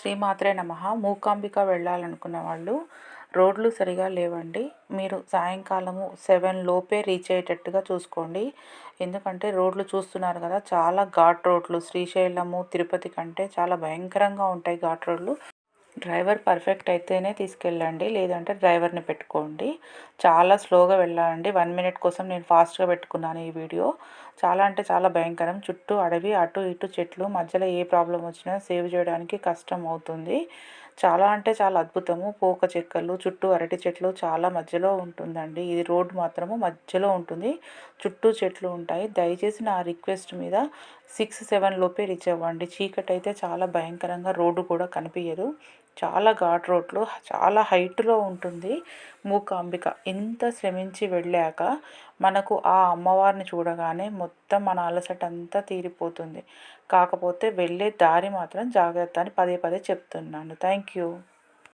శ్రీమాత్రే నమ. మూకాంబిక వెళ్ళాలనుకున్న వాళ్ళు రోడ్లు సరిగా లేవండి. మీరు సాయంకాలము సెవెన్ లోపే రీచ్ అయ్యేటట్టుగా చూసుకోండి. ఎందుకంటే రోడ్లు చూస్తున్నారు కదా చాలా ఘాట్ రోడ్లు. శ్రీశైలము తిరుపతి కంటే చాలా భయంకరంగా ఉంటాయి ఘాట్ రోడ్లు. డ్రైవర్ పర్ఫెక్ట్ అయితేనే తీసుకెళ్ళండి. లేదంటే డ్రైవర్ని పెట్టుకోండి. చాలా స్లోగా వెళ్ళాలండి. వన్ మినిట్ కోసం నేను ఫాస్ట్గా పెట్టుకున్నాను ఈ వీడియో. చాలా అంటే చాలా భయంకరం. చుట్టూ అడవి అటు ఇటు చెట్లు మధ్యలో ఏ ప్రాబ్లం వచ్చినా సేవ్ చేయడానికి కష్టం అవుతుంది. చాలా అంటే చాలా అద్భుతము. పోక చెక్కలు చుట్టూ అరటి చెట్లు చాలా మధ్యలో ఉంటుందండి. ఇది రోడ్ మాత్రము మధ్యలో ఉంటుంది. చుట్టూ చెట్లు ఉంటాయి. దయచేసి నా రిక్వెస్ట్ మీద సిక్స్ సెవెన్ లోపే రీచ్ అవ్వండి. చీకటి అయితే చాలా భయంకరంగా రోడ్డు కూడా కనిపించదు చాలా ఘాట్ రోడ్లు చాలా హైట్లో ఉంటుంది మూకాంబిక. ఇంత శ్రమించి వెళ్ళాక మనకు ఆ అమ్మవారిని చూడగానే మొత్తం మన అలసట అంతా తీరిపోతుంది. కాకపోతే వెళ్ళే దారి మాత్రం జాగ్రత్త అని పదే పదే చెప్తున్నాను. Thank you Q.